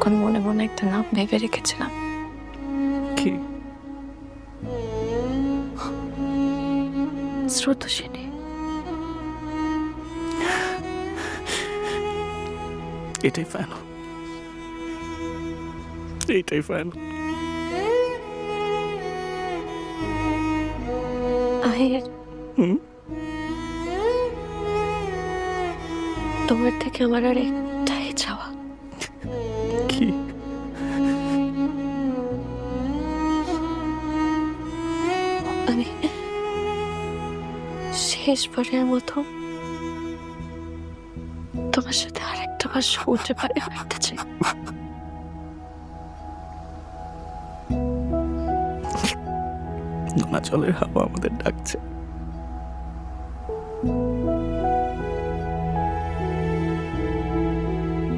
এতক্ষণ মনে মনে একটা নাম ভেবে রেখেছিলাম। কি? স্রোতসিনী। এটাই ফাইনাল এইটাই ফাইনাল আহির হুম? তোমার থেকে আমার আর আমি শেষবারের মতো তোমার সাথে আর একটা বার সমুদ্রে পারে হাঁটতে চাই। নোনা জলের হাওয়া আমাদের ডাকছে।